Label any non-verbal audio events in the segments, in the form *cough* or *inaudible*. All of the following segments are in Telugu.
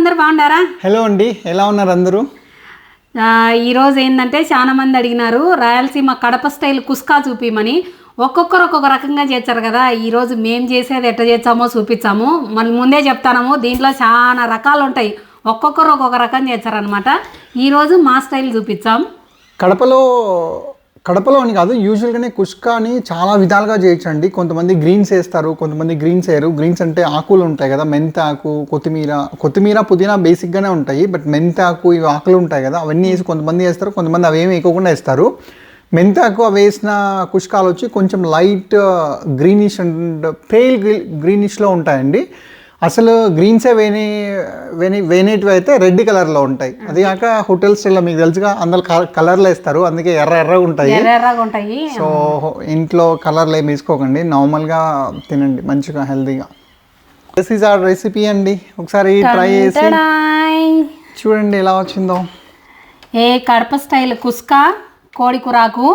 అందరు బాగుండారా హలో అండి. ఎలా ఉన్నారు అందరూ? ఈరోజు ఏంటంటే చాలా మంది అడిగినారు రాయలసీమ కడప స్టైల్ కుస్కా చూపిమని. ఒక్కొక్కరు ఒక్కొక్క రకంగా చేస్తారు కదా ఈరోజు మేము చేసేది ఎట్ట చేస్తామో చూపించాము మళ్ళీ ముందే చెప్తాము దీంట్లో చాలా రకాలు ఉంటాయి. ఒక్కొక్కరు ఒక్కొక్క రకం చేస్తారనమాట ఈరోజు మా స్టైల్ చూపించాం కడపలో కడపలో అని కాదు యూజువల్గానే కుష్కాని చాలా విధాలుగా చేయొచ్చండి కొంతమంది గ్రీన్స్ వేస్తారు కొంతమంది గ్రీన్స్ వేయరు. గ్రీన్స్ అంటే ఆకులు ఉంటాయి కదా మెంతాకు కొత్తిమీర. కొత్తిమీర పుదీనా బేసిక్గానే ఉంటాయి బట్ మెంతాకు ఇవి ఆకులు ఉంటాయి కదా అవన్నీ వేసి కొంతమంది వేస్తారు కొంతమంది అవేమి వేయకుండా వేస్తారు. మెంతాకు అవి వేసిన కుష్కాలు వచ్చి కొంచెం లైట్ గ్రీనిష్ అండ్ పేల్ గ్రీనిష్లో ఉంటాయండి. అసలు గ్రీన్సే వేనే వేనే వేనేటివి అయితే రెడ్ కలర్లో ఉంటాయి. అది కాక హోటల్స్లో మీకు తెలుసుగా అందరు కలర్లు వేస్తారు. అందుకే ఎర్ర ఎర్రగా ఉంటాయి. ఎర్ర ఎర్రగా ఉంటాయి. సో ఇంట్లో కలర్లు ఏమి వేసుకోకండి. నార్మల్గా తినండి మంచిగా హెల్తీగా దిస్ ఈజ్ ఆర్ రెసిపీ అండి. ఒకసారి ట్రై చేసి! చూడండి ఎలా వచ్చిందో. ఏ కడప స్టైల్ కుస్కా కోడి కూరాకు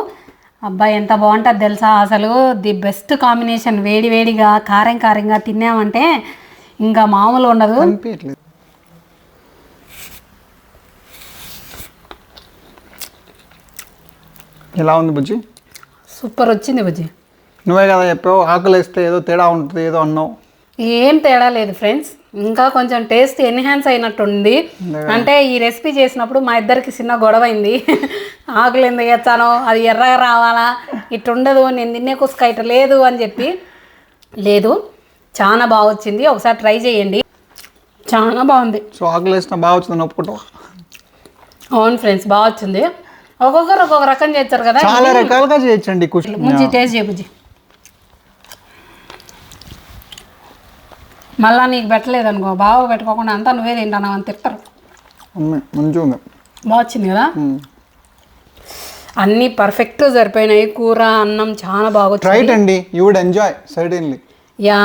అబ్బాయి ఎంత బాగుంటుంది తెలుసా? అసలు ది బెస్ట్ కాంబినేషన్. వేడి వేడిగా కారం కారంగా తిన్నామంటే ఇంకా మామూలు ఉండదు. అనిపించట్లేదు ఎలా ఉంది బుజ్జి? సూపర్ వచ్చింది బుజ్జి. నువ్వే కదా చెప్పావు ఆకలి వేస్తే ఏదో తేడా ఉంటుంది ఏదో అన్నావు. ఏం తేడా లేదు ఫ్రెండ్స్. ఇంకా కొంచెం టేస్ట్ ఎన్హాన్స్ అయినట్టుంది. అంటే ఈ రెసిపీ చేసినప్పుడు మా ఇద్దరికి చిన్న గొడవ అయింది *laughs* ఆకులు ఎందుకు వేస్తానో అది ఎర్రగా రావాలా ఇటు ఉండదు నేను తిన్నే కుసుక ఇటు లేదు అని చెప్పి. లేదు. చాలా బాగా వచ్చింది. ఒకసారి ట్రై చేయండి. చాలా బాగుంది. సో ఆకలి వేసిన బాగా వచ్చిందని ఒప్పుకుంటావు? అవును ఫ్రెండ్స్ బాగా వచ్చింది. ఒక్కొక్కరు ఒక్కొక్క రకం చేస్తారు కదా. చాలా రకాలుగా చేయొచ్చండి కుష్ ముంచి టేస్ట్ చేపుజ్జి మళ్ళా నీకు పెట్టలేదు అనుకో బాగా పెట్టుకోకుండా అంతా నువ్వే తింటాను అని ఉంది, మంచిగా బాగా వచ్చింది కదా. అన్నీ పర్ఫెక్ట్ సరిపోయినాయి. కూర అన్నం చాలా బాగా ట్రైట్ అండి. You would enjoy certainly ya.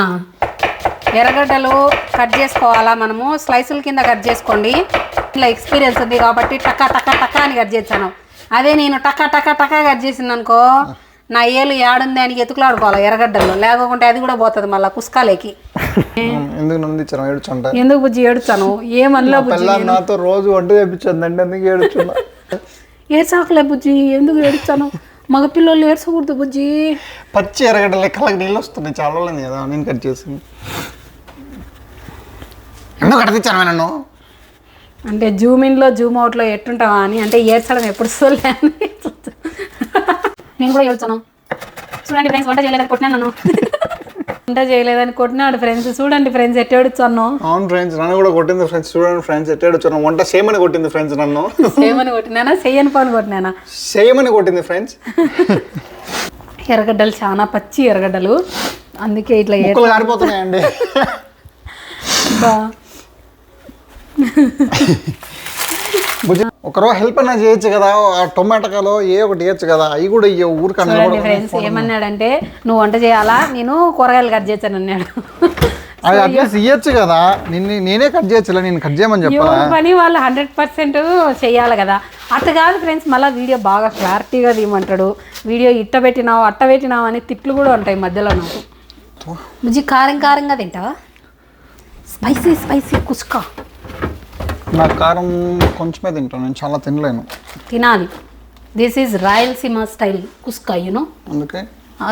ఎర్రగడ్డలు కట్ చేసుకోవాలా మనము? స్లైసుల కింద కట్ చేసుకోండి. ఇట్లా ఎక్స్పీరియన్స్ ఉంది కాబట్టి టకా టకా టకా అని కట్ చేశాను. అదే నేను టకా టకా టకా కట్ చేసింది అనుకో నా ఏలు ఏడుంది అని ఎతుకులాడుకోవాలి ఎర్రగడ్డలు లేకుంటే అది కూడా పోతుంది మళ్ళీ కుస్కాలేకి ఎందుకు నందించాను ఏడుచుంటా. ఎందుకు బుజ్జి ఏడుచాను ఏమనిలో బుజ్జి నాతో రోజు వంట చేయించండి ఎందుకు ఏడుచున్నా ఏడ్చాకలే బుజ్జి? ఎందుకు ఏడుచాను మగ పిల్లలు ఏడ్చకూడదు బుజ్జి. పచ్చి ఎరగడ్డ లెక్కలకు నీళ్ళు వస్తున్నాయి. చాలా కదా నేను కట్ చేసింది. ఎందుకు కట్టించాను నన్ను? అంటే జూమ్ ఇన్లో జూమ్ అవుట్లో ఎట్టుంటావా అని అంటే ఏడ్చడం ఎప్పుడు చూడలే అని. నేను కూడా ఏడ్చాను. చూడండి ఫ్రెండ్స్ వంట చేయలేదని కొట్టినాను నన్ను. వంట చేయలేదని కొట్టినాడు ఫ్రెండ్స్ చూడండి ఫ్రెండ్స్ ఎట్ట ఏడుచాను అవును ఫ్రెండ్స్ నన్ను కూడా కొట్టింది ఫ్రెండ్స్ చూడండి ఫ్రెండ్స్ ఎట్టాడు వచ్చాను వంట చేయమని కొట్టింది ఫ్రెండ్స్ నన్ను. చేయమని కొట్టినానా? చెయ్యని పని కొట్టినానా? చేయమని కొట్టింది ఫ్రెండ్స్ ఎర్రగడ్డలు చాలా పచ్చి ఎర్రగడ్డలు. అందుకే ఇట్లా ఏ ముక్కలు కారిపోతున్నాయండి. బా. *laughs* భుజం ఒకరోజు హెల్ప్ అయినా చేయొచ్చు కదా ఆ టొమాటోలో ఏ ఒకటి చేయొచ్చు కదా అవి కూడా ఇయ్య ఊరికి చూడండి ఫ్రెండ్స్ ఏమన్నాడంటే నువ్వు వంట చేయాలా? నేను కూరగాయలు కట్ చేశాను అన్నాడు. *laughs* అది అట్లీస్ట్ ఇయ్యొచ్చు కదా నిన్ను నేనే కట్ చేయొచ్చులే నేను కట్ చేయమని చెప్పాలా? పని వాళ్ళు హండ్రెడ్ పర్సెంట్ చేయాలి కదా. అట్ట కాదు ఫ్రెండ్స్ మళ్ళీ వీడియో బాగా క్లారిటీగా తీయమంటాడు. వీడియో ఇట్ట పెట్టినావు అట్ట పెట్టినావు అని తిట్లు కూడా ఉంటాయి మధ్యలో నాకు. బుజ్జి కారం కారంగా తింటావా? Spicy spicy kuska. నా కారం కొంచెమే తింటాను నేను చాలా తినలేను. తినాలి. This is Rayalaseema style kuska you know అందుకే?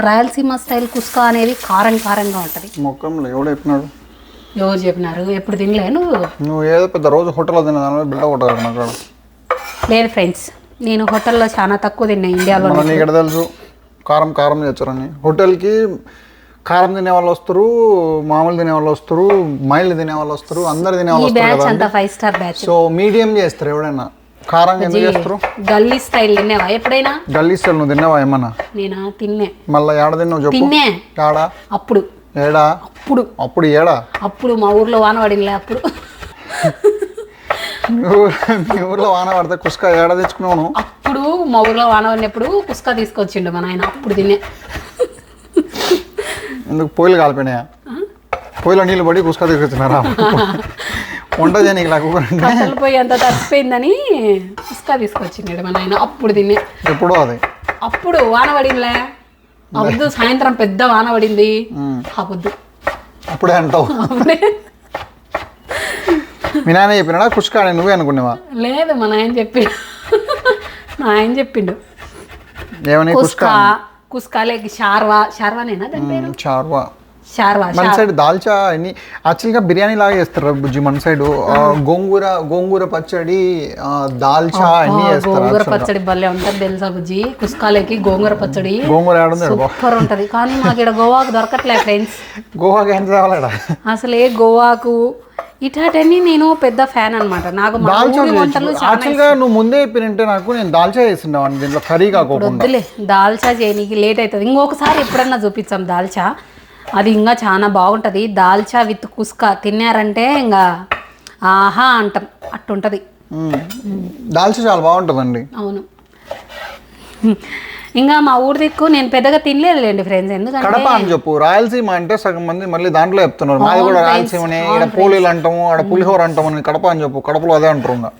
రాయలసీమ స్టైల్ కుస్కా అనేది కారం కారంగా ఉంటుంది. మొక్కంలో ఎవడు చెప్పినాడు? ఎవరు చెప్పినారు? ఎప్పుడు తినలే నువ్వు? నువ్వు ఏదో పెద్ద రోజు హోటల్లో తిన్న దాని మీద బిల్డ కొట్టాడు నాకు. లేదు ఫ్రెండ్స్ నేను హోటల్లో చాలా తక్కువ తిన్నా ఇండియాలో నీకు తెలుసు? కారం కారం చేస్తారని. హోటల్కి కారం తినే వాళ్ళు వస్తారు మామూలు తినే వాళ్ళు వస్తారు మైల్డ్ తినే వాళ్ళు వస్తారు అందరు తినే వాళ్ళు వస్తారు సో మీడియం చేస్తారు ఎవడైనా కారం ఎందుకు చేస్తారు? గల్లీ స్టైల్ తిన్నావా ఎప్పుడైనా? గల్లీ స్టైల్ నువ్వు తిన్నావా ఏమన్నా? నేనా? తిన్నే. మళ్ళీ ఏడ తిన్నావు చెప్పు. తిన్నే. ఏడా? అప్పుడు. ఏడా? అప్పుడు. అప్పుడు ఏడా? అప్పుడు మా ఊర్లో వాన పడిందిలే అప్పుడు. మీ ఊరు- మీ ఊర్లో వాన పడితే కుసుక ఏడ తెచ్చుకున్నావు? అప్పుడు మా ఊర్లో వాన పడినప్పుడు కుస్కా తీసుకొచ్చిండు మా నాయన. అప్పుడు తినే ఎందుకు పొయ్యిలు కాలిపోయినాయా? పొయ్యిలో నీళ్ళు పడి కుసుక తీసుకొచ్చినారా వంట చేయనీకి లేకపోతే కట్టెలు పోయి అంత తడిసిపోయిందని కుస్కా తీసుకొచ్చిండు మా నాయన. అప్పుడు తినే. ఎప్పుడో అది. అప్పుడు వాన పడిందిలే. పొద్దు సాయంత్రం పెద్ద వాన పడింది. పొద్దు అప్పుడే అంటావు. అప్పుడే. మీ నాన్న చెప్పినాడా? కుష్కా అని నువ్వే అనుకునేవా లేదు మా నాయన చెప్పిండు. మా ఆయన చెప్పిండు. ఏమని కుష్కా కుస్కా కుస్కా లేక షార్వా షార్వానేనా? దాని పేరు? చార్వా షార్వా మన సైడ్ దాల్చా అన్ని యాక్చువల్గా బిర్యానీ లాగా చేస్తారు బుజ్జి మన సైడ్? గోంగూర గోంగూర పచ్చడి దాల్చా అన్ని గోంగూర. పచ్చడి భలే ఉంటది తెలుసా బుజ్జి? కుస్కాలేకి గోంగూర పచ్చడి గోంగూర సూపర్ ఉంటది. కానీ మాకు ఇక్కడ గోవాకు దొరకట్లే ఫ్రెండ్స్ గోవాకి ఎంత కావాలడా అసలు గోవాకు ఇటాటన్నీ నేను పెద్ద ఫ్యాన్ అన్నమాట. నాకు యాక్చువల్గా నువ్వు ముందే చెప్పినంటే నాకు నేను దాల్చా చేస్తున్నాను దీంట్లో కర్రీ వద్దులే దాల్చా చేయనీకి లేట్ అవుతుంది ఇంకొకసారి ఎప్పుడన్నా చూపించాం దాల్చా. అది ఇంకా చాలా బాగుంటుంది. దాల్చా విత్ కుస్కా తిన్నారంటే ఇంకా ఆహా అంటాం. అట్టుంటది. దాల్చా చాలా బాగుంటుందండి. అవును. ఇంకా మా ఊరి దిక్కు నేను పెద్దగా తినలేదులేండి ఫ్రెండ్స్ ఎందుకంటే కడప అని చెప్పు. రాయలసీమ అంటే సగం మంది మళ్ళీ దాంట్లో చెప్తున్నారు. మాది కూడా రాయలసీమనే. ఇక్కడ పోలీలు అంటాము ఆడ పులిహోర అంటాము అని కడప అని చెప్పు. కడపలో అదే అంటారు ఇంకా.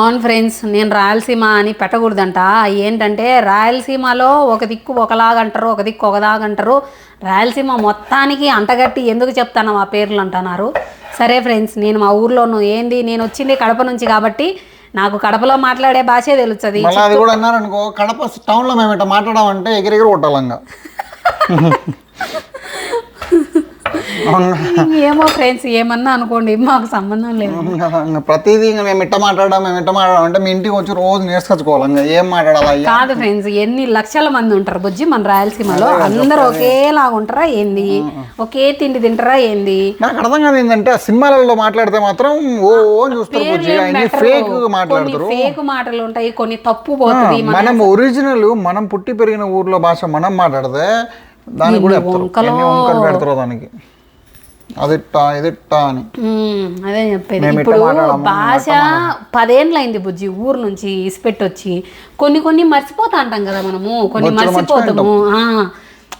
అవును ఫ్రెండ్స్ నేను రాయలసీమ అని పెట్టకూడదంట. ఏంటంటే రాయలసీమలో ఒక దిక్కు ఒకలాగా అంటారు ఒక దిక్కు ఒకలాగా అంటారు. రాయలసీమ మొత్తానికి అంటగట్టి ఎందుకు చెప్తాను ఆ పేర్లు అంటున్నారు. సరే ఫ్రెండ్స్ నేను మా ఊర్లోను ఏంది? నేను వచ్చింది కడప నుంచి కాబట్టి నాకు కడపలో మాట్లాడే భాషే తెలుస్తుంది. మళ్ళీ అది కూడా అన్నారు అనుకో కడప టౌన్లో మేము ఇట్లా మాట్లాడామంటే ఎగిరెగిరి కొట్టాలంగా. *laughs* ఏమో ఫ్రెండ్స్ ఏమన్నా అనుకోండి మాకు సంబంధం లేదు. ప్రతిదీ ఇంకా మేము ఇట్ట మాట్లాడడం మేము ఇట్ట మాట్లాడడం అంటే మీ ఇంటికి వచ్చి రోజు నేర్చుకొచ్చుకోవాలి ఇంకా ఏం మాట్లాడాలి కాదు ఫ్రెండ్స్ ఎన్ని లక్షల మంది ఉంటారు బుజ్జి మన రాయలసీమలో అందరూ ఒకేలాగా ఉంటారా ఏంది? ఒకే తిండి తింటారా ఏంది? నాకు అర్థం కాదు ఏంటంటే సినిమాలలో మాట్లాడితే మాత్రం ఓ చూస్తారు బుజ్జి. ఫేక్ మాట్లాడతారు. ఫేక్ మాటలు ఉంటాయి కొన్ని తప్పు పోతుంది మనం ఒరిజినల్ మనం పుట్టి పెరిగిన ఊర్లో భాష మనం మాట్లాడితే దానికి కూడా వంకలు పెడతారో దానికి. అదిట్టా ఇదిట్టా అని. అదే చెప్పేది. ఇప్పుడు భాష పదేండ్లైంది బుజ్జి ఊరు నుంచి ఇసిపెట్టి వచ్చి కొన్ని కొన్ని మర్చిపోతా అంటాం కదా మనము కొన్ని మర్చిపోతాము.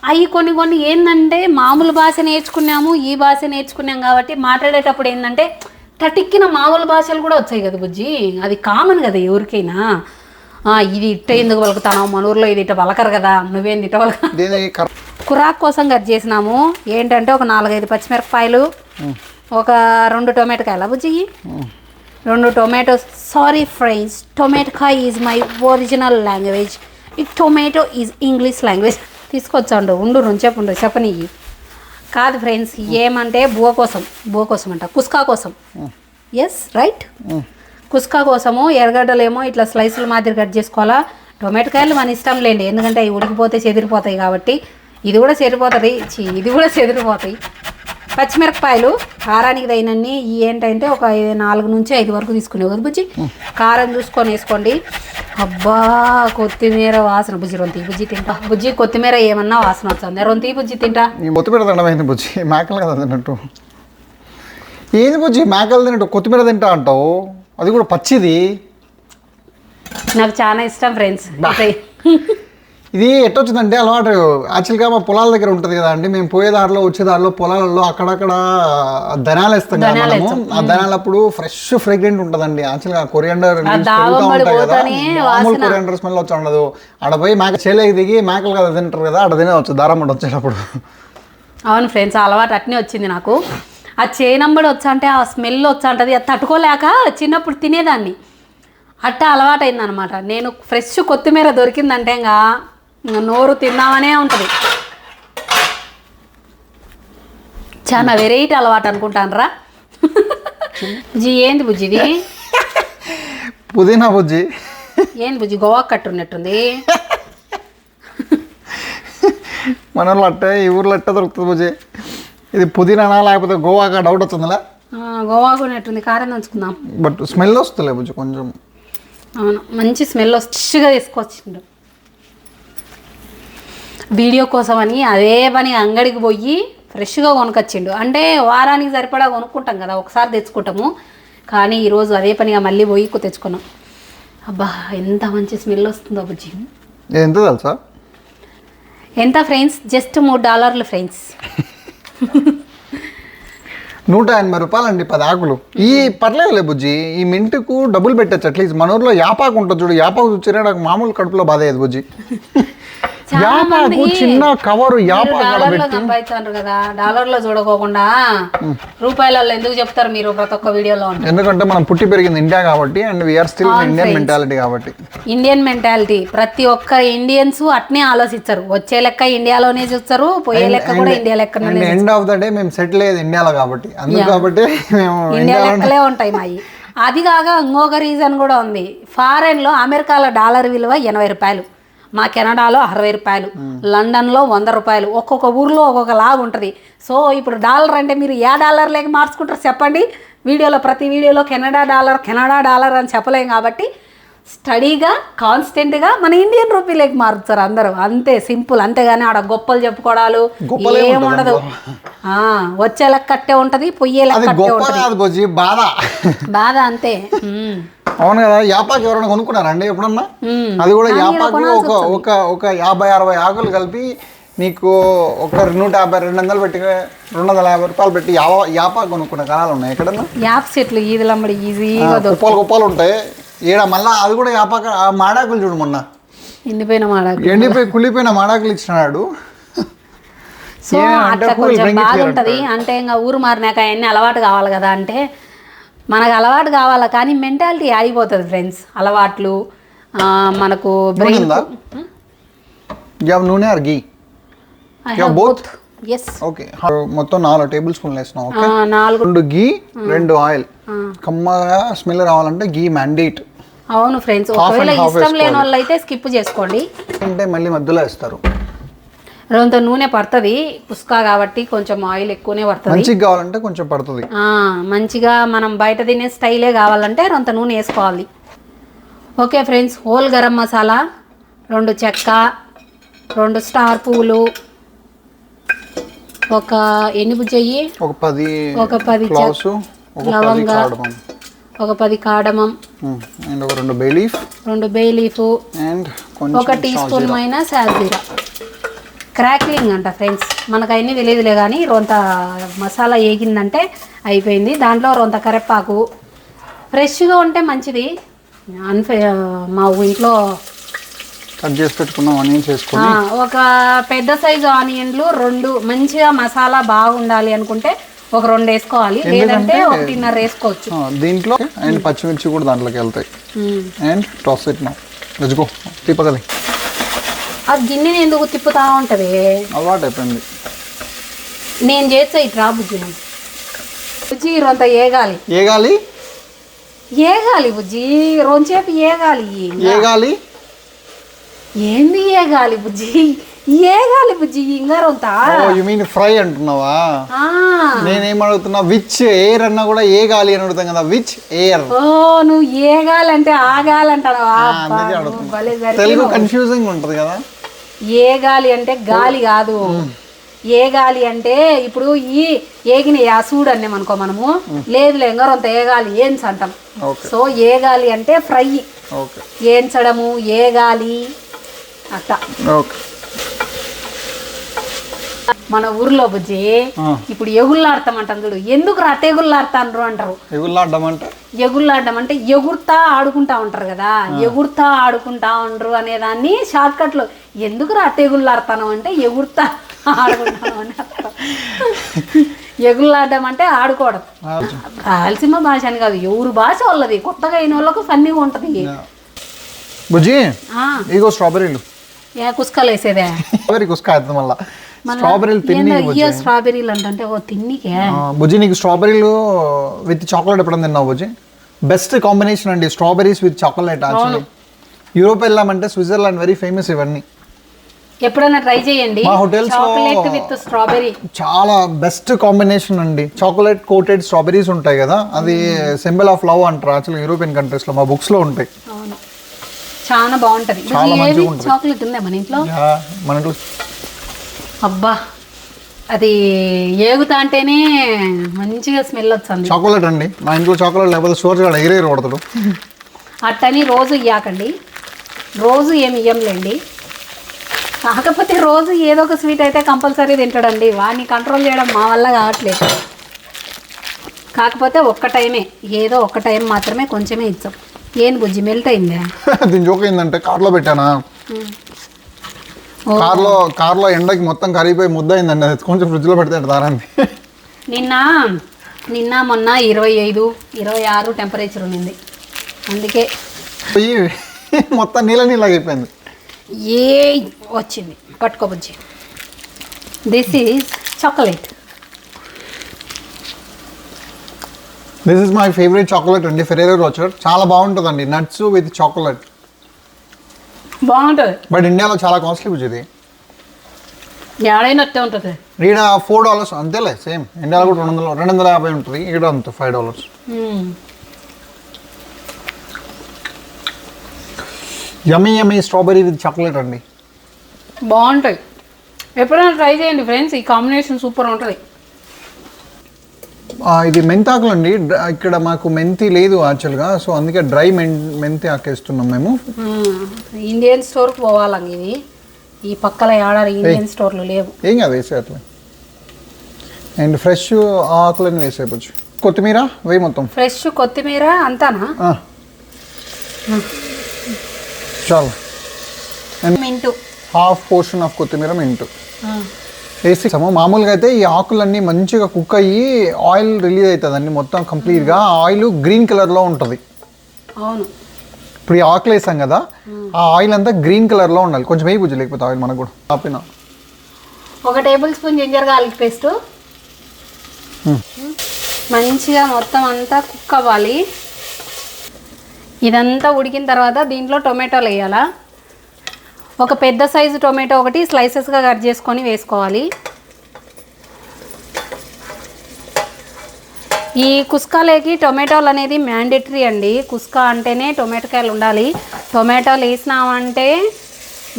అవి కొన్ని కొన్ని ఏంటంటే మామూలు భాష నేర్చుకున్నాము ఈ భాష నేర్చుకున్నాం కాబట్టి మాట్లాడేటప్పుడు ఏంటంటే తటిక్కిన మామూలు భాషలు కూడా వచ్చాయి కదా బుజ్జి. అది కామన్ కదా ఎవరికైనా ఆ, ఇది ఇట్ట ఎందుకు పలుకుతాను మన ఊర్లో ఇది ఇట్ట పలకరు కదా నువ్వేంది ఇట్ట పలక? కురాక్ కోసం కట్ చేసినాము. ఏంటంటే ఒక నాలుగైదు పచ్చిమిరపకాయలు ఒక రెండు టొమాటోకాయల. బుజ్జి రెండు టొమాటో సారీ ఫ్రెండ్స్ టొమాటోకాయ ఈజ్ మై ఒరిజినల్ లాంగ్వేజ్ ఈ టొమాటో ఈజ్ ఇంగ్లీష్ లాంగ్వేజ్ తీసుకొచ్చాండు. ఉండు రెండు చెప్పండు చెప్పనియ్యి కాదు ఫ్రెండ్స్ ఏమంటే బువ కోసం బువ కోసం అంట కుస్కా కోసం. ఎస్ రైట్ కుస్కా కోసము ఎర్రగడ్డలేమో ఇట్లా స్లైసుల మాదిరి కట్ చేసుకోవాలా? టొమాటోకాయలు మన ఇష్టం లేండి. ఎందుకంటే అవి ఉడికిపోతే చెదిరిపోతాయి కాబట్టి. ఇది కూడా చెదిరిపోతుంది ఇది కూడా చెదిరిపోతాయి. పచ్చిమిరపకాయలు కారానికి తగినన్ని ఏంటంటే ఒక నాలుగు నుంచి ఐదు వరకు తీసుకునేవి కదా బుజ్జి. కారం చూసుకొని వేసుకోండి. అబ్బా కొత్తిమీర వాసన బుజ్జి. రొంతి బుజ్జి తింటా. బుజ్జి కొత్తిమీర ఏమన్నా వాసన వస్తుంది. రొంతి బుజ్జి తింటా. పెడతాం ఏంటి బుజ్జి. మేకలు కదా తిన్నట్టు. ఏంది బుజ్జి? మేకలు తిన్నట్టు కొత్తిమీర తింటా అంటావు? అది కూడా పచ్చిది. నాకు చాలా ఇష్టం ఫ్రెండ్స్ ఇది ఎట్టొచ్చిందంటే అలవాటు. యాక్చువల్గా మా పొలాల దగ్గర ఉంటుంది కదా అండి. మేము పోయే దారిలో వచ్చే దారిలో పొలాలలో అక్కడక్కడ ధనాలు వేస్తాం కదా మనము. ఆ ధనాలప్పుడు ఫ్రెష్ ఫ్రేగ్రెంట్ ఉంటుందండి. యాక్చువల్గా కొరియండర్ దావం ఉంటాయి కదా. పడిపోతానే మామూలు కొరియండర్ స్మెల్ వచ్చి ఉండదు. ఆడ పోయి మేక చేలేకి దిగి మేకలు కదా తింటారు కదా ఆడ తినేవచ్చు దారం పడి వచ్చేటప్పుడు. అవును ఫ్రెండ్స్ అలవాటు అట్నే వచ్చింది నాకు. ఆ చేనంబడి వచ్చా అంటే ఆ స్మెల్ వచ్చా అంటది. అది తట్టుకోలేక చిన్నప్పుడు తినేదాన్ని. అట్ట అలవాటైంది అనమాట నేను ఫ్రెష్ కొత్తిమీర దొరికిందంటే ఇంకా నోరు తిందామనే ఉంటుంది. చాలా వెరైటీ అలవాటు అనుకుంటానరా. బుజ్జి ఏంది బుజ్జి ఇది? పుదీనా బుజ్జి. ఏంది బుజ్జి గోవా కట్టున్నట్టుంది మన అట్టే ఈ ఊర్లో అట్టే దొరుకుతుంది బుజ్జి. ఇది పుదీనానా లేకపోతే గోవాగా డౌట్ వచ్చిందిలా ఆ, గోవా కొన్నట్టుంది కారం దంచుకుందాం. బట్ స్మెల్ వస్తుందిలే బుజ్జి కొంచెం. అవును మంచి స్మెల్ ఫ్రెష్గా తీసుకొచ్చిండు. వీడియో కోసం అని అదే పని అంగడికి పోయి ఫ్రెష్గా కొనుకొచ్చిండు. అంటే వారానికి సరిపడా కొనుక్కుంటాం కదా ఒకసారి తెచ్చుకుంటాము. కానీ ఈరోజు అదే పనిగా మళ్ళీ పోయి తెచ్చుకున్నాం. అబ్బా ఎంత మంచి స్మెల్ వస్తుందో బుజ్జి ఎంత తెలుసా? ఎంత ఫ్రెండ్స్? జస్ట్ మూడు డాలర్లు ఫ్రెండ్స్. నూట ఎనభై రూపాయలండి పది ఆకులు. ఈ పర్లేదులే బుజ్జి ఈ మింటుకు డబ్బులు పెట్టచ్చు. అట్లీస్ట్ మన ఊర్లో యాపాకు ఉంటుంది చూడు యాపాకు చూసినా నాకు మామూలు కడుపులో బాధ అయ్యేది బుజ్జి. యాపాకు చిన్న కవరు డాలర్లో పెట్టి. సంపాదించారు కదా డాలర్లో చూడకోకుండా రూపాయలలో ఎందుకు చెప్తారు మీరు ప్రతి ఒక్క వీడియోలో? ఎందుకంటే మనం పుట్టి పెరిగింది ఇండియా కాబట్టి and we are still Indian mentality కాబట్టి. ఇండియన్ మెంటాలిటీ ప్రతి ఒక్క ఇండియన్స్ అట్నే ఆలోచిస్తారు. వచ్చే లెక్క ఇండియాలోనే చూస్తారు పోయే లెక్క కూడా ఇండియా లెక్కనే and end of the day మేము సెటిల్ అయ్యేది ఇండియాలో కాబట్టి. అందుకు కాబట్టి మేము ఇండియా లెక్కలే ఉంటాయి మాయి. అది కాక ఇంకొక రీజన్ కూడా ఉంది. ఫారెన్లో అమెరికాలో డాలర్ విలువ ఎనభై రూపాయలు. మా కెనడాలో అరవై రూపాయలు లండన్లో వంద రూపాయలు ఒక్కొక్క ఊర్లో ఒక్కొక్క లాగా ఉంటుంది. సో ఇప్పుడు డాలర్ అంటే మీరు ఏ డాలర్ లేక మార్చుకుంటారు చెప్పండి. వీడియోలో ప్రతి వీడియోలో కెనడా డాలర్ కెనడా డాలర్ అని చెప్పలేం కాబట్టి స్టడీగా కాన్స్టెంట్గా మన ఇండియన్ రూపీలోకి మారుతారు అందరూ. అంతే సింపుల్. అంతేగాని ఆడ గొప్పలు చెప్పుకోవడాలు ఏముండదు. ఆ, వచ్చే లెక్క కట్టే ఉంటుంది పొయ్యే లెక్క బాధ. బాధ అంతే. అవును కదా యాపాకి ఎవరైనా కొనుక్కున్నారండి ఎప్పుడన్నా. అది కూడా యాపాకి ఒక ఒక ఒక యాభై అరవై ఆకులు కలిపి నీకు ఒక నూట యాభై రెండు వందలు పెట్టి రెండు వందల యాభై రూపాయలు పెట్టి యావ యాపా కొనుక్కునే కణాలు ఉన్నాయి ఎక్కడన్నా? యాప్ చెట్లు ఈదులమ్మడి ఈజీగా ఆ, కుప్పలు కుప్పలు ఉంటాయి. ఈడ మళ్ళా అది కూడా యాపాక ఆ మాడాకులు చూడు మొన్న. ఎండిపోయిన మాడ ఎండిపోయి కుళ్ళిపోయిన మాడాకులు ఇచ్చినాడు. సో ఏమంటే అట్లా కొంచెం అంటే ఇంకా ఊరు మారినాక అవన్నీ అలవాటు కావాలి కదా అంటే మనకు అలవాటు కావాలా కానీ మెంటాలిటీ ఆగిపోతుంది ఫ్రెండ్స్. అలవాట్లు మనకు బ్రెయిన్ నూనె ఆర్ గీ? ఎస్ ఓకే మొత్తం నాలుగు టేబుల్ స్పూన్లు వేసినాం ఓకే నాలుగు. రెండు గీ రెండు ఆయిల్. కమ్మగా స్మెల్ రావాలంటే గీ మ్యాండేట్ అవును ఫ్రెండ్స్ ఒకవేళ ఇష్టం లేని. వాళ్ళు అయితే స్కిప్ చేసుకోండి. అంటే మళ్ళీ మధ్యలో వేస్తారు. రొంత నూనె పడుతుంది పుస్కా కాబట్టి కొంచెం ఆయిల్ ఎక్కువనే పడుతుంది. మంచిగా కావాలంటే కొంచెం పడుతుంది. ఆ, మంచిగా మనం బయట తినే స్టైలే కావాలంటే రొంత నూనె వేసుకోవాలి. Okay friends whole garam masala రెండు చెక్క రెండు స్టార్ పువ్వులు ఒక ఎన్ని బుజ్జయ్యి ఒక పది ఒక పది లవంగా. ఒక పది కాడమం అండ్ ఒక రెండు బేలీఫ్ రెండు బే లీఫ్ అండ్ ఒక కొంచెం టీ స్పూన్ అయినా సాజీరా క్రాక్లింగ్ అంట ఫ్రెండ్స్ మనకు అన్నీ తెలియదులే కానీ రొంత మసాలా వేగిందంటే అయిపోయింది. దాంట్లో రొంత కరెప్పాకు ఫ్రెష్గా ఉంటే మంచిది. అన్ఫే మా ఇంట్లో కట్ చేసి పెట్టుకున్నాం ఆనియన్స్ ఆ, వేసుకొని ఒక పెద్ద సైజు ఆనియన్లు రెండు మంచిగా మసాలా బాగుండాలి అనుకుంటే ఒక రెండు వేసుకోవాలి. లేదంటే ఒకటిన్నర వేసుకోవచ్చు. దీంట్లో అండ్ పచ్చిమిర్చి కూడా దాంట్లోకి వెళ్తాయి. అండ్ టాస్ ఇట్ నా తిప్పగలి. ఆ గిన్నెని ఎందుకు తిప్పుతా ఉంటది? అలవాటు అయిపోయింది. నేను చేస్తా ఇట్రా బుజ్జి బుజ్జి రొంత ఏగాలి. ఏగాలి? ఏగాలి బుజ్జి. రొంచేపు ఏగాలి. ఏగాలి? ఏంది ఏగాలి బుజ్జి? ఏగాలి బుజ్జి ఇంకా రొంత ఓ యు మీన్ ఫ్రై అంటున్నావా? ఆ, నేనేం అడుగుతున్నా విచ్ ఎయిర్ అన్నా కూడా ఏ గాలి అని అడుగుతాం కదా విచ్ ఎయిర్ ఓ నువ్వు ఏగాలంటే ఆగాలంటావా అందుకే అడుగుతున్నా. భలే సరి తెలుగు కన్ఫ్యూజింగ్ ఉంటుంది కదా? ఏగాలి అంటే గాలి కాదు. ఏ గాలి అంటే ఇప్పుడు ఈ ఏగిన యాసూడు అన్నాం అనుకో మనము. లేదు లేంగా రొంత ఏగాలి ఏంచి అంటాం. ఓకే. సో ఏగాలి అంటే ఫ్రై. ఏంచడము ఏగాలి అట్ట. ఓకే. మన ఊర్లో బుజ్జి ఇప్పుడు ఎగుళ్ళాడతాం చూడు. ఎందుకు రట్ట ఎగుళ్ళాడతాండ్రు అంటారు? ఎగురులాడ్డం అంటే ఎగుళ్ళాడడం అంటే ఎగురుతా ఆడుకుంటా ఉంటారు కదా. ఎగురుతా ఆడుకుంటా ఉండరు అనే దాన్ని షార్ట్ కట్లో ఎందుకు రట్ట ఎగుళ్ళాడతాను అంటే ఎగురుతా ఆడుకుంటాను అని. ఎగుళ్ళాడడం అంటే ఆడుకోవడం. రాయలసీమ. భాష అని కాదు ఎవరు భాష వాళ్ళది? కొత్తగా అయిన వాళ్ళకు ఫన్నీగా ఉంటది. బుజ్జి ఇగో స్ట్రాబెర్రీలు. ఏ కుస్కలు వేసేదే. స్ట్రాబెర్రీ కుస్కా అవుతుంది మళ్ళా? స్ట్రాబెర్రీలు తిని ఏందో ఇయ్యో స్ట్రాబెర్రీలు అంటే ఓ తిన్నికే. ఆ, బుజ్జి నీకు స్ట్రాబెర్రీలు విత్ చాక్లెట్ ఎప్పుడైనా తిన్నావు బుజ్జి? బెస్ట్ కాంబినేషన్ అండి strawberries with chocolate actually. Europe వెళ్ళామంటే స్విట్జర్లాండ్ వెరీ ఫేమస్ ఇవన్నీ. ఎప్పుడైనా ట్రై చేయండి. మా లో- చాక్లెట్ విత్ స్ట్రాబెర్రీ. చాలా బెస్ట్ కాంబినేషన్ అండి. చాక్లెట్ కోటెడ్ స్ట్రాబెరీస్ ఉంటాయి కదా అది సింబల్ ఆఫ్ లవ్ అంటారు. యాక్చువల్లీ యూరోపియన్ కంట్రీస్లో మా బుక్స్లో ఉంటాయి. అవును. చాలా బాగుంటది. చాలా మంచిగా ఉంటది. చాక్లెట్ ఉందా మన ఇంట్లో? యా, మన ఇంట్లో. అబ్బా అది ఏగుతా అంటేనే మంచిగా స్మెల్ వచ్చింది చాక్లెట్ అండి. మా ఇంట్లో చాక్లెట్ లేకపోతే కూడా ఎగిరే కొడతాడు. *laughs* అట్టని రోజు ఇయ్యాకండి. రోజు ఏమి ఇయ్యంలేండి. కాకపోతే రోజు ఏదో ఒక స్వీట్ అయితే కంపల్సరీ తింటాడండి. వాడిని కంట్రోల్ చేయడం మా వల్ల కావట్లేదు. కాకపోతే ఒక్క టైమే ఏదో ఒక్క టైం మాత్రమే కొంచెమే ఇచ్చాం ఏం బుజ్జి మెల్ట్ అయిందా *laughs* దీని జోక్ ఏంటంటే కార్లో పెట్టానా? కార్లో కార్లో ఎండకి మొత్తం కరిగిపోయి ముద్ద అయిందండి అది కొంచెం ఫ్రిడ్జ్లో పెడితే దారాన్ని *laughs* నిన్న నిన్న మొన్న ఇరవై ఐదు ఇరవై ఆరు టెంపరేచర్ ఉన్నింది. అందుకే. *laughs* మొత్తం నీళ్ళ నీళ్ళగా అయిపోయింది. ఏ వచ్చింది. పట్టుకోబుజ్జి this is chocolate this is my favourite chocolate అండి ఫెరేరో రోచర్ చాలా బాగుంటుందండి. నట్స్ విత్ చాక్లెట్ బాగుంటుంది. బట్ ఇండియాలో చాలా కాస్ట్లీ బుజ్జి ఇది. ఏడైనట్టే ఉంటుంది. ఈడ ఫోర్ డాలర్స్ అంతేలే సేమ్ ఇండియాలో కూడా రెండు వందల రెండు వందల యాభై ఉంటుంది. ఇక్కడ అంత five dollars. Yummy yummy strawberry with chocolate అండి. బాగుంటాయి. ఎప్పుడైనా ట్రై చేయండి ఫ్రెండ్స్ ఈ కాంబినేషన్ సూపర్ ఉంటుంది. ఇది మెంతాకులు అండి ఇక్కడ మాకు మెంతి లేదు యాక్చువల్గా సో అందుకే డ్రై మెన్ మెంతి ఆకేస్తున్నాం మేము. ఇండియన్ స్టోర్కి పోవాలండి ఇవి. ఈ పక్కల ఏడాది ఇండియన్ స్టోర్లు లేవు. ఏం కాదు వేసే అట్లా. అండ్ ఫ్రెష్ ఆకులని వేసేయచ్చు. కొత్తిమీర? వేయి మొత్తం. ఫ్రెష్ కొత్తిమీర అంతానా. చాలు. మింటు. హాఫ్ పోర్షన్ ఆఫ్ కొత్తిమీర మింటు. వేసేసాము మామూలుగా అయితే ఈ ఆకులన్నీ మంచిగా కుక్ అయ్యి ఆయిల్ రిలీజ్ అవుతుందండి మొత్తం కంప్లీట్గా. ఆయిల్ గ్రీన్ కలర్లో ఉంటుంది. అవును. ఇప్పుడు ఈ ఆకులు వేసాం కదా ఆ ఆయిల్ అంతా గ్రీన్ కలర్లో ఉండాలి. కొంచెం వేయి బుజ్జి లేకపోతే ఆయిల్ మనకు కూడా. ఆపిన. ఒక tablespoon ginger garlic paste. మంచిగా మొత్తం అంతా కుక్ అవ్వాలి. ఇదంతా ఉడికిన తర్వాత దీంట్లో టొమాటోలు వేయాలా? ఒక పెద్ద సైజు టొమాటో ఒకటి స్లైసెస్గా కట్ చేసుకొని వేసుకోవాలి. ఈ కుస్కాలేకి టొమాటోలు అనేది మ్యాండేటరీ అండి. కుస్కా అంటేనే టొమాటోకాయలు ఉండాలి. టొమాటోలు వేసినామంటే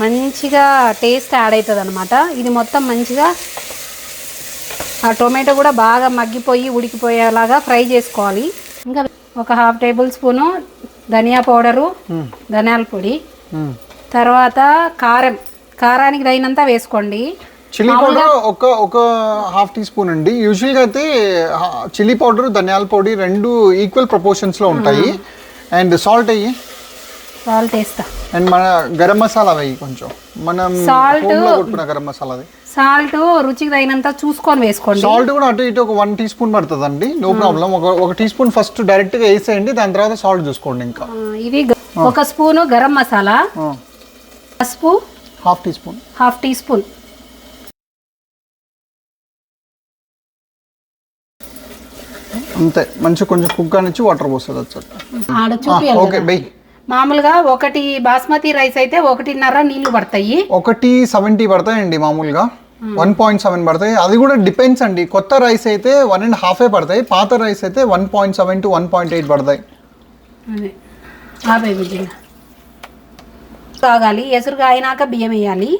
మంచిగా టేస్ట్ యాడ్ అవుతుంది అనమాట ఇది మొత్తం మంచిగా ఆ టొమాటో కూడా బాగా మగ్గిపోయి ఉడికిపోయేలాగా ఫ్రై చేసుకోవాలి. ఇంకా ఒక హాఫ్ టేబుల్ స్పూను ధనియా పౌడరు ధనియాల పొడి. తర్వాత కారం. కారానికి తగినంత వేసుకోండి. చిల్లీ పౌడర్ ఒక ఒక హాఫ్ టీ స్పూన్ అండి. యూజువల్గా అయితే చిల్లీ పౌడర్ ధనియాల పొడి రెండు ఈక్వల్ ప్రపోర్షన్స్లో ఉంటాయి. అండ్ సాల్ట్ అయ్యి సాల్ట్ వేస్తా. అండ్ మన గరం మసాలా వేయి కొంచెం. మనం లో కొట్టుకున్న గరం మసాలా అది సాల్ట్ రుచికి తగినంత చూసుకొని వేసుకోండి. సాల్ట్ కూడా అటు ఇటు ఒక వన్ టీ స్పూన్ పడుతుంది అండి నో ప్రాబ్లం ఒక ఒక టీ స్పూన్ ఫస్ట్ డైరెక్ట్గా వేసేయండి. దాని తర్వాత సాల్ట్ చూసుకోండి ఇంకా. ఇది ఒక స్పూను గరం మసాలా. పసుపు? Half teaspoon. Half teaspoon. అంతే మంచిగా కొంచెం కుక్ అనిచ్చి వాటర్ పోస్తుంది ఓకే. బెయ్ మామూలుగా ఒకటి బాస్మతి రైస్ అయితే ఒకటిన్నర నీళ్ళు పడతాయి. ఒకటి సెవెంటీ పడతాయండి మామూలుగా. వన్ పాయింట్ సెవెన్ పడతాయి. అది కూడా డిపెండ్స్ అండి. కొత్త రైస్ అయితే వన్ అండ్ హాఫే పడతాయి. పాత రైస్ అయితే one point seven to one point eight పడతాయి. తాగాలి ఎసురుగా అయినాక బియ్యం వేయాలి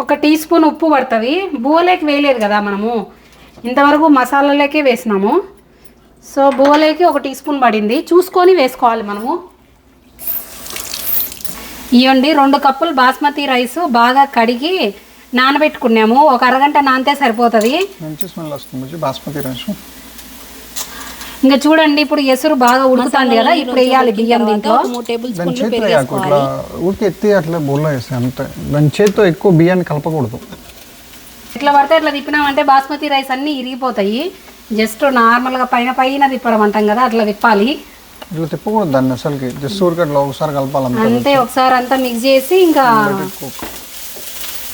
ఒక టీ స్పూన్ ఉప్పు పడుతుంది. బువ్వలేకి వేయలేదు కదా మనము. ఇంతవరకు మసాలాలకే వేసినాము. సో బువ్వలేకి ఒక టీ స్పూన్ పడింది. చూసుకొని వేసుకోవాలి మనము. ఇవ్వండి రెండు కప్పులు బాస్మతి రైస్ బాగా కడిగి నానబెట్టుకున్నాము. ఒక అరగంట నానితే సరిపోతుంది. మంచి స్మెల్ వస్తుంది. మంచి బాస్మతి రైస్. ఇంకా చూడండి ఇప్పుడు ఎసురు బాగా ఉడుకుతుంది కదా ఇప్పుడు వేయాలి బియ్యం దీంట్లో. దాని చేతిలో వేయకు ఇట్లా ఊరికి ఎత్తి అట్లా బోల్లో వేస్తాయి అంతే. దాని చేతితో ఎక్కువ బియ్యాన్ని కలపకూడదు. ఎట్లా పడితే అట్లా తిప్పినామంటే బాస్మతి రైస్ అన్నీ ఇరిగిపోతాయి. జస్ట్ నార్మల్గా పైన పైన తిప్పడం అంటాం కదా అట్లా తిప్పాలి. ఇట్లా తిప్పకూడదు దాన్ని అసలుకి. జస్ట్ ఊరికి అట్లా ఒకసారి కలపాలంతే అంతే ఒకసారి అంతా మిక్స్ చేసి ఇంకా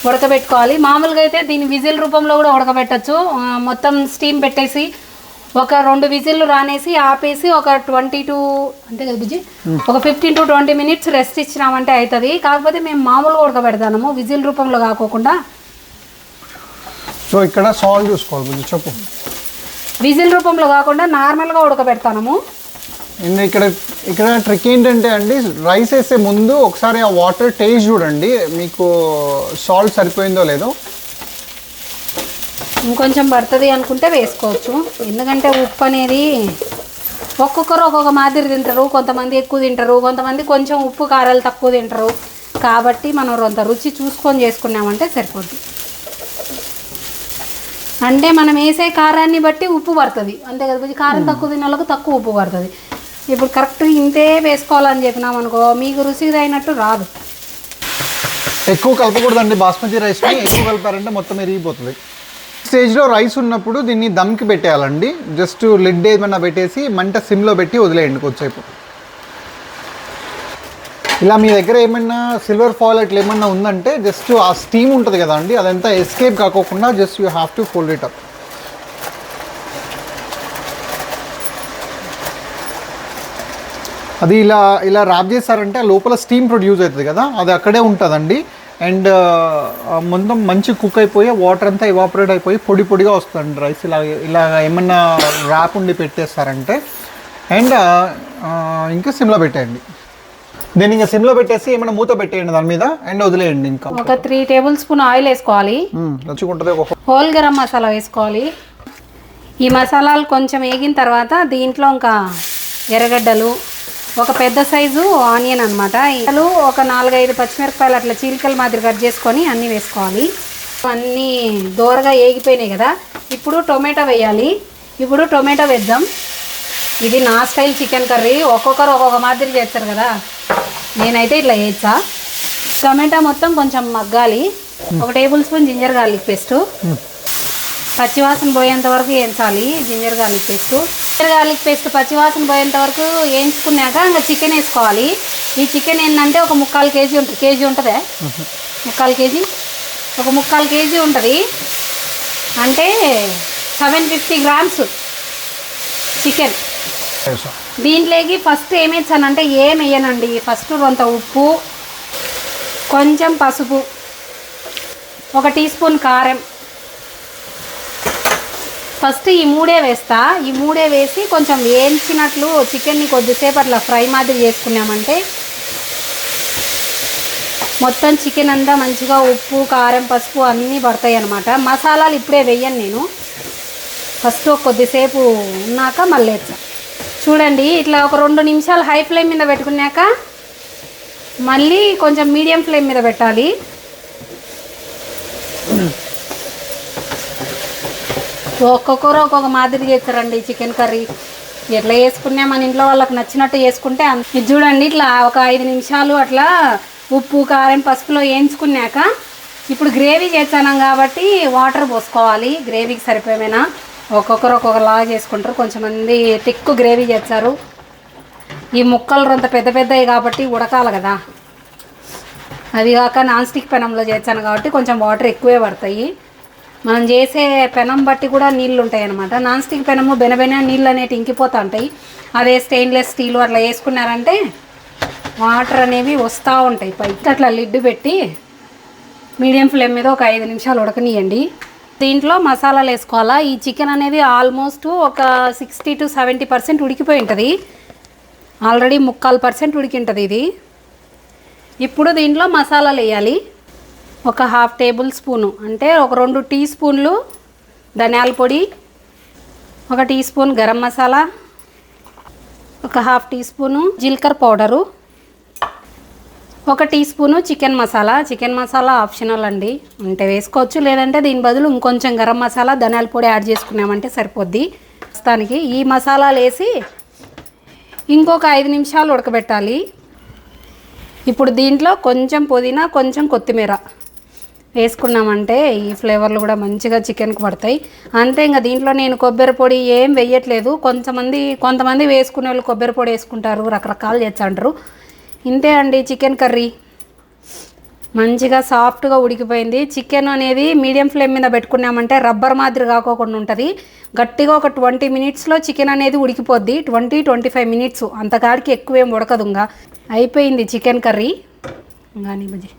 ఉడకబెట్టుకోవాలి. మామూలుగా అయితే దీన్ని విజిల్ రూపంలో కూడా ఉడకబెట్టచ్చు. మొత్తం స్టీమ్ పెట్టేసి ఒక రెండు విజిల్లు రానేసి ఆపేసి ఒక ట్వంటీ టు అంతే కదా బుజ్జి ఒక fifteen to twenty minutes rest ఇచ్చినామంటే అవుతుంది కాకపోతే మేము మామూలుగా ఉడకబెడతాము విజిల్ రూపంలో కాకోకుండా. సో ఇక్కడ సాల్ట్ చూసుకోవాలి చెప్పు. విజిల్ రూపంలో కాకుండా నార్మల్గా ఉడకబెడతాము అండ్ ఇక్కడ ఇక్కడ ట్రిక్ ఏంటంటే అండి రైస్ వేసే ముందు ఒకసారి ఆ వాటర్ టేస్ట్ చూడండి మీకు సాల్ట్ సరిపోయిందో లేదో. ఇంకొంచెం పడుతుంది అనుకుంటే వేసుకోవచ్చు. ఎందుకంటే ఉప్పు అనేది ఒక్కొక్కరు ఒక్కొక్క మాదిరి తింటారు. కొంతమంది ఎక్కువ తింటారు. కొంతమంది కొంచెం ఉప్పు కారాలు తక్కువ తింటారు. కాబట్టి మనం కొంత రుచి చూసుకొని చేసుకున్నామంటే సరిపోద్ది. అంటే మనం వేసే కారాన్ని బట్టి ఉప్పు పడుతుంది. అంతే కదా కారం తక్కువ తిన్న తక్కువ ఉప్పు పడుతుంది. ఇప్పుడు కరెక్ట్ ఇంతే వేసుకోవాలని చెప్పినాం అనుకో మీకు రుచికి తగినట్టు రాదు. ఎక్కువ కలపకూడదండి. బాస్మతి రైస్ని ఎక్కువ కలిపారంటే మొత్తం ఎరిగిపోతుంది స్టేజ్లో రైస్ ఉన్నప్పుడు దీన్ని దమ్కి పెట్టేయాలండి. జస్ట్ లిడ్ ఏమైనా పెట్టేసి మంట సిమ్లో పెట్టి వదిలేయండి కొద్దిసేపు. ఇలా మీ దగ్గర ఏమైనా సిల్వర్ ఫాల్ అట్లా ఏమన్నా ఉందంటే జస్ట్ ఆ స్టీమ్ ఉంటుంది కదా అండి అదంతా ఎస్కేప్ కాకోకుండా just you have to fold it up. అది ఇలా ఇలా ర్యాప్ చేశారంటే ఆ లోపల స్టీమ్ ప్రొడ్యూస్ అవుతుంది కదా అది అక్కడే ఉంటుందండి. అండ్ మొత్తం మంచి కుక్ అయిపోయి వాటర్ అంతా ఇవాపరేట్ అయిపోయి పొడి పొడిగా వస్తుందండి రైస్ ఇలా ఇలా ఏమన్నా ర్యాప్ ఉండి పెట్టేస్తారంటే అండ్ ఇంకా సిమ్లో పెట్టేయండి. దీన్ని ఇంకా సిమ్లో పెట్టేసి ఏమైనా మూత పెట్టేయండి దాని మీద అండ్ వదిలేయండి ఇంకా. ఒక త్రీ టేబుల్ స్పూన్ ఆయిల్ వేసుకోవాలి. ఒక హోల్ గరం మసాలా వేసుకోవాలి. ఈ మసాలాలు కొంచెం వేగిన తర్వాత దీంట్లో ఇంకా ఎర్రగడ్డలు ఒక పెద్ద సైజు ఆనియన్ అనమాట ఒక నాలుగైదు పచ్చిమిరపకాయలు అట్లా చీలికల మాదిరి కట్ చేసుకొని అన్నీ వేసుకోవాలి. అన్నీ దోరగా ఏగిపోయినాయి కదా. ఇప్పుడు టొమాటో వేయాలి. ఇప్పుడు టొమాటో వేద్దాం. ఇది నా స్టైల్ చికెన్ కర్రీ. ఒక్కొక్కరు ఒక్కొక్క మాదిరి చేస్తారు కదా. నేనైతే ఇట్లా వేయచ్చా టొమాటో మొత్తం కొంచెం మగ్గాలి. ఒక tablespoon ginger garlic paste. పచ్చివాసన పోయేంత వరకు వేయించాలి. Ginger garlic paste. Ginger garlic paste పచ్చివాసన పోయేంత వరకు వేయించుకున్నాక ఇంకా చికెన్ వేసుకోవాలి. ఈ చికెన్ ఏంటంటే ఒక ముక్కాలు కేజీ ఉంటుంది కేజీ ఉంటుందే. ముక్కాలు కేజీ. ఒక ముక్కాలు కేజీ ఉంటుంది. అంటే సెవెన్ ఫిఫ్టీ గ్రామ్స్ చికెన్. దీంట్లోకి ఫస్ట్ ఏం వేసానంటే ఏం వేయనండి. ఫస్ట్ కొంత ఉప్పు కొంచెం పసుపు ఒక టీ స్పూన్ కారం ఫస్ట్ ఈ మూడే వేస్తా. ఈ మూడే వేసి కొంచెం వేయించినట్లు చికెన్ని కొద్దిసేపు అట్లా ఫ్రై మాదిరి చేసుకున్నామంటే మొత్తం చికెన్ అంతా మంచిగా ఉప్పు కారం పసుపు అన్నీ పడతాయి అన్నమాట. మసాలాలు ఇప్పుడే వేయను నేను. ఫస్ట్ కొద్దిసేపు ఉన్నాక మళ్ళీ చూడండి ఇట్లా ఒక రెండు నిమిషాలు హై ఫ్లేమ్ మీద పెట్టుకున్నాక మళ్ళీ కొంచెం మీడియం ఫ్లేమ్ మీద పెట్టాలి. ఒక్కొక్కరు ఒక్కొక్క మాదిరి చేస్తారండి చికెన్ కర్రీ. ఎట్లా చేసుకున్నా మన ఇంట్లో వాళ్ళకి నచ్చినట్టు చేసుకుంటే ఇది చూడండి ఇట్లా ఒక ఐదు నిమిషాలు అట్లా ఉప్పు కారం పసుపులో వేయించుకున్నాక ఇప్పుడు గ్రేవీ చేస్తాను కాబట్టి వాటర్ పోసుకోవాలి. గ్రేవీకి సరిపోయేమైనా ఒక్కొక్కరు ఒక్కొక్కలాగా చేసుకుంటారు. కొంచెంమంది తిక్కు గ్రేవీ చేస్తారు. ఈ ముక్కలు రొంత పెద్ద పెద్దవి కాబట్టి ఉడకాలి కదా. అది కాక నాన్ స్టిక్ పెనంలో చేస్తాను కాబట్టి కొంచెం వాటర్ ఎక్కువే పడతాయి. మనం చేసే పెనం బట్టి కూడా నీళ్ళు ఉంటాయి అనమాట నాన్ స్టిక్ పెనము బెనబెన నీళ్ళు అనేవి ఇంకిపోతూ ఉంటాయి అదే స్టెయిన్లెస్ స్టీల్ అట్లా వేసుకున్నారంటే వాటర్ అనేవి వస్తూ ఉంటాయి పైకి. అట్లా లిడ్ పెట్టి మీడియం ఫ్లేమ్ మీద ఒక ఐదు నిమిషాలు ఉడకనియండి. దీంట్లో మసాలాలు వేసుకోవాలా? ఈ చికెన్ అనేది ఆల్మోస్ట్ ఒక సిక్స్టీ టు సెవెంటీ పర్సెంట్ ఉడికిపోయి ఉంటుంది. ఆల్రెడీ ముక్కాలు పర్సెంట్ ఉడికి ఉంటుంది ఇది. ఇప్పుడు దీంట్లో మసాలాలు వేయాలి. ఒక హాఫ్ టేబుల్ స్పూను. అంటే ఒక రెండు టీ స్పూన్లు ధనియాల పొడి ఒక టీ స్పూన్ గరం మసాలా ఒక హాఫ్ టీ స్పూను జీలకర్ర పౌడరు ఒక teaspoon chicken masala. Chicken masala optional అండి. అంటే వేసుకోవచ్చు లేదంటే దీని బదులు ఇంకొంచెం గరం మసాలా ధనియాల పొడి యాడ్ చేసుకున్నామంటే సరిపోద్ది. ప్రస్తుతానికి ఈ మసాలాలు వేసి ఇంకొక ఐదు నిమిషాలు ఉడకబెట్టాలి. ఇప్పుడు దీంట్లో కొంచెం పుదీనా కొంచెం కొత్తిమీర. వేసుకున్నామంటే ఈ ఫ్లేవర్లు కూడా మంచిగా చికెన్కి పడతాయి. అంతే ఇంకా దీంట్లో నేను కొబ్బరి పొడి ఏం వేయట్లేదు. కొంతమంది కొంతమంది వేసుకునే వాళ్ళు కొబ్బరి పొడి వేసుకుంటారు రకరకాలు చేస్తుంటారు. ఇంతే అండి చికెన్ కర్రీ. మంచిగా సాఫ్ట్గా ఉడికిపోయింది. చికెన్ అనేది మీడియం ఫ్లేమ్ మీద పెట్టుకున్నామంటే రబ్బర్ మాదిరి కాకోకుండా ఉంటుంది. గట్టిగా ఒక ట్వంటీ మినిట్స్లో చికెన్ అనేది ఉడికిపోద్ది. ట్వంటీ ట్వంటీ ఫైవ్ మినిట్స్ అంతకాడికి ఎక్కువ ఏం ఉడకదు ఇంకా అయిపోయింది చికెన్ కర్రీ. కానీ బుజ్జి.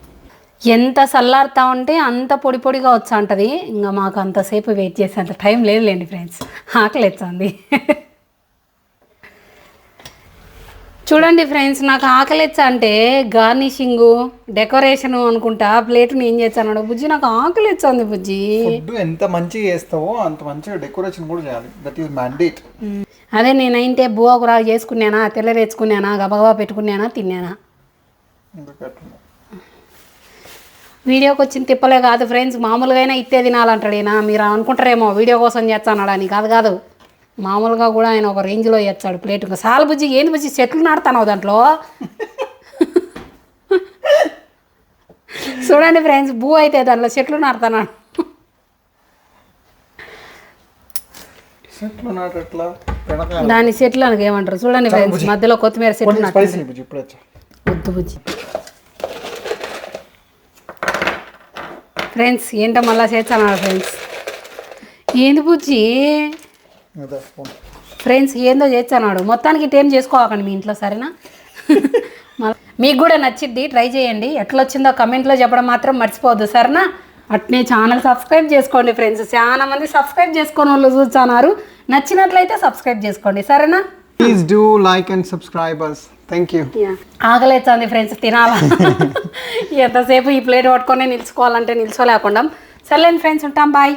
ఎంత చల్లారుతా ఉంటే అంత పొడి పొడిగా వచ్చా ఉంటుంది ఇంకా మాకు అంతసేపు వెయిట్ చేసేంత టైం లేదులేండి ఫ్రెండ్స్. ఆకలి ఎత్తుంది చూడండి ఫ్రెండ్స్ నాకు ఆకలిచ్చా అంటే గార్నిషింగు డెకరేషను అనుకుంటా ప్లేట్ని ఏం చేస్తాను బుజ్జి నాకు ఆకలిచ్చింది బుజ్జి. ఫుడ్ ఎంత మంచిగా చేస్తావో అంత మంచిగా డెకరేషన్ కూడా చేయాలి. దట్ ఈస్ మ్యాండేట్ అదే నేనైతే బువ్వకురా చేసుకున్నానా తెల్లరేసుకున్నానా గబగబా పెట్టుకున్నానా తిన్నానా? వీడియోకి వచ్చిన తిప్పలే కాదు ఫ్రెండ్స్ మామూలుగా అయినా ఇత్తే తినాలంటాడు ఈయన. మీరు అనుకుంటారేమో వీడియో కోసం చేస్తానాడు అని. కాదు కాదు మామూలుగా కూడా ఆయన ఒక రేంజ్లో చేస్తాడు ప్లేట్. సాల బుజ్జి ఏంది బుజ్జి చెట్లు నాడుతాను దాంట్లో? చూడండి ఫ్రెండ్స్ భూ అయితే దానిలో చెట్లు నాడుతున్నాడు దాని చెట్లు అనగా ఏమంటారు? చూడండి ఫ్రెండ్స్ మధ్యలో కొత్తిమీర చెట్లు వద్దు బుజ్జి. ఫ్రెండ్స్ ఏంటో మళ్ళా చేస్తాను ఫ్రెండ్స్ ఏంది బుజ్జి. ఫ్రెండ్స్ ఏందో చేస్తున్నాడు మొత్తానికి ఇటేం చేసుకోవాకండి మీ ఇంట్లో సరేనా? మీకు కూడా నచ్చిద్ది ట్రై చేయండి. ఎట్లా వచ్చిందో కమెంట్లో చెప్పడం మాత్రం మర్చిపోవద్దు సరేనా? అట్నే ఛానల్ సబ్స్క్రైబ్ చేసుకోండి ఫ్రెండ్స్ చాలా మంది సబ్స్క్రైబ్ చేసుకుని వాళ్ళు చూస్తున్నారు. నచ్చినట్లయితే సబ్స్క్రైబ్ చేసుకోండి సరేనా? Please do like and subscribers thank you ఆకలేస్తుంది ఫ్రెండ్స్ తినాలా? *laughs* ఎంతసేపు ఈ ప్లేట్ పట్టుకొని నిల్చుకోవాలంటే నిల్చోలేకుండా. సర్లేండి ఫ్రెండ్స్ ఉంటాం బాయ్